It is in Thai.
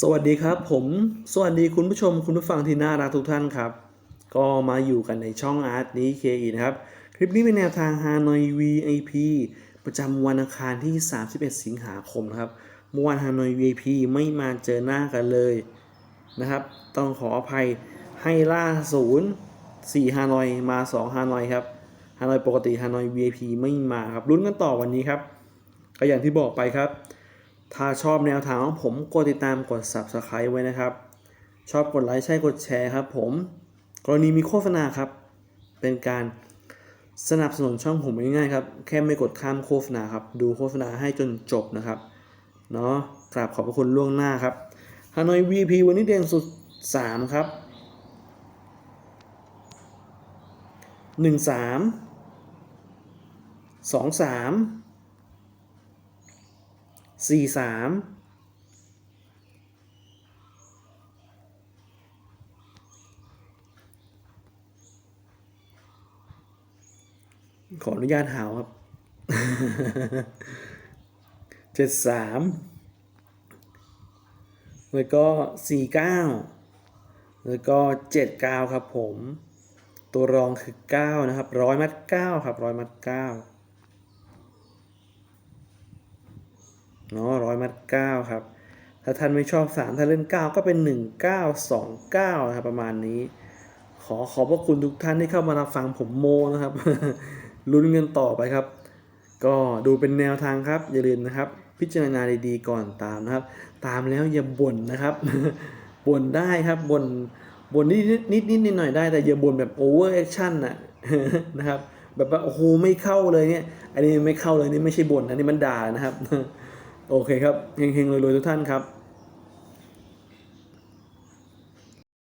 สวัสดีครับผมสวัสดีคุณผู้ชมคุณผู้ฟังที่น่ารักทุกท่านครับ ก็มาอยู่กันในช่องอาร์ตนี้เคอีนะครับ คลิปนี้เป็นแนวทาง Hanoi VIP ประจำวันอังคารที่ 31 สิงหาคมนะครับเมื่อวาน Hanoi VIP ไม่มาเจอหน้ากันเลยนะครับ ต้องขออภัยให้ล่าศูนย์4ฮานอยมา2ฮานอยครับฮานอยปกติฮานอย VIP ไม่มาครับลุ้นกันต่อวันนี้ครับก็อย่างที่บอกไปครับ ถ้าชอบแนวทางของผมกดติดตามกด Subscribe ไว้นะครับ ชอบกดไลค์ใช่กดแชร์ครับผม กรณีมีโฆษณาครับ เป็นการสนับสนุนช่องผมง่ายๆครับ แค่ไม่กดข้ามโฆษณาครับ ดูโฆษณาให้จนจบนะครับ เนาะกราบขอบพระคุณล่วงหน้าครับฮานอย VP วันนี้เด่นสุด 3 ครับ 1 3 2 3 สี่สามขออนุญาตหาวครับเจ็ดสามแล้วก็สี่เก้าแล้วก็เจ็ดเก้าครับผม ตัวรองคือเก้านะครับร้อยมัดเก้าครับร้อยมัดเก้า เนาะร้อยมัดเก้าครับ ถ้าท่านไม่ชอบสามถ้าเล่นเก้าก็เป็นหนึ่งเก้าสองเก้านะครับประมาณนี้ ขอขอบพระคุณทุกท่านที่เข้ามารับฟังผมโมนะครับลุ้นกันต่อไปครับ ก็ดูเป็นแนวทางครับ อย่าลืมนะครับ พิจารณาดีๆก่อนตามนะครับ ตามแล้วอย่าบ่นนะครับบ่นได้ครับบ่นบ่นนิดนิดนิดหน่อยได้แต่อย่าบ่นแบบโอเวอร์แอคชั่นนะนะครับ แบบว่าโอ้โหไม่เข้าเลยเนี่ย อันนี้ไม่เข้าเลยนี่ไม่ใช่บ่นอันนี้มันด่านะครับ โอเคครับเฮงๆรวยๆทุกท่านครับ